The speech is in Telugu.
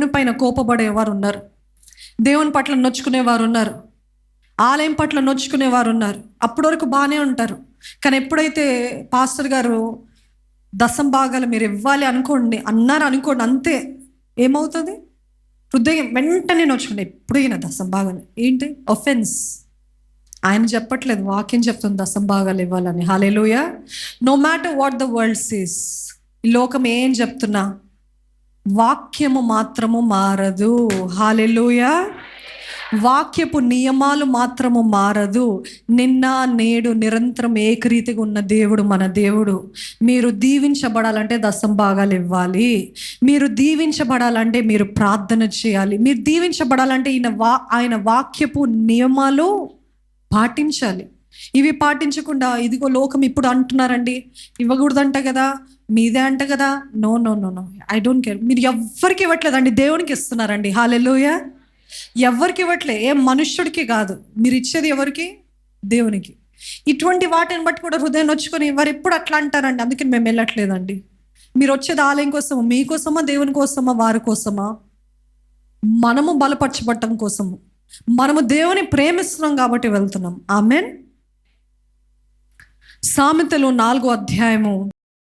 దేవుని పైన కోపపడేవారు ఉన్నారు దేవుని పట్ల నొచ్చుకునేవారు ఉన్నారు ఆలయం పట్ల నొచ్చుకునేవారు ఉన్నారు అప్పటి వరకు బాగానే ఉంటారు. కానీ ఎప్పుడైతే పాస్టర్ గారు దశం భాగాలు మీరు ఇవ్వాలి అనుకోండి అన్నారు అనుకోండి అంతే. ఏమవుతుంది? హృదయం వెంటనే నొచ్చుకుంటే ఎప్పుడైనా దశం భాగాలు. ఏంటి? ఒఫెన్స్ ఆయన చెప్పట్లేదు వాక్యం చెప్తుంది దశం భాగాలు ఇవ్వాలని. Hallelujah no matter what the world sees ఈ లోకం ఏం చెప్తున్నా వాక్యము మాత్రము మారదు. హాలెలుయ వాక్యపు నియమాలు మాత్రము మారదు. నిన్న నేడు నిరంతరం ఏకరీతిగా ఉన్న దేవుడు మన దేవుడు. మీరు దీవించబడాలంటే దశంభాగాలు ఇవ్వాలి. మీరు దీవించబడాలంటే మీరు ప్రార్థన చేయాలి. మీరు దీవించబడాలంటే ఈయన వా ఆయన వాక్యపు నియమాలు పాటించాలి. ఇవి పాటించకుండా ఇదిగో లోకం ఇప్పుడు అంటున్నారండి ఇవ్వకూడదంట కదా మీదే అంట కదా. No no no no I don't care మీరు ఎవ్వరికి ఇవ్వట్లేదండి. దేవునికి ఇస్తున్నారండి. హాలెలోయ ఎవరికి ఇవ్వట్లే. ఏ మనుష్యుడికి కాదు. మీరు ఇచ్చేది ఎవరికి? దేవునికి. ఇటువంటి వాటిని బట్టి కూడా హృదయం నొచ్చుకొని వారు ఎప్పుడు అట్లా అంటారండి. అందుకని మేము వెళ్ళట్లేదండి. మీరు వచ్చేది ఆలయం కోసమా? మీకోసమా దేవుని కోసమా? వారి కోసమా? మనము బలపరచబడటం కోసము. మనము దేవుని ప్రేమిస్తున్నాం కాబట్టి వెళ్తున్నాం. ఆమెన్ సామెతలు నాలుగో అధ్యాయము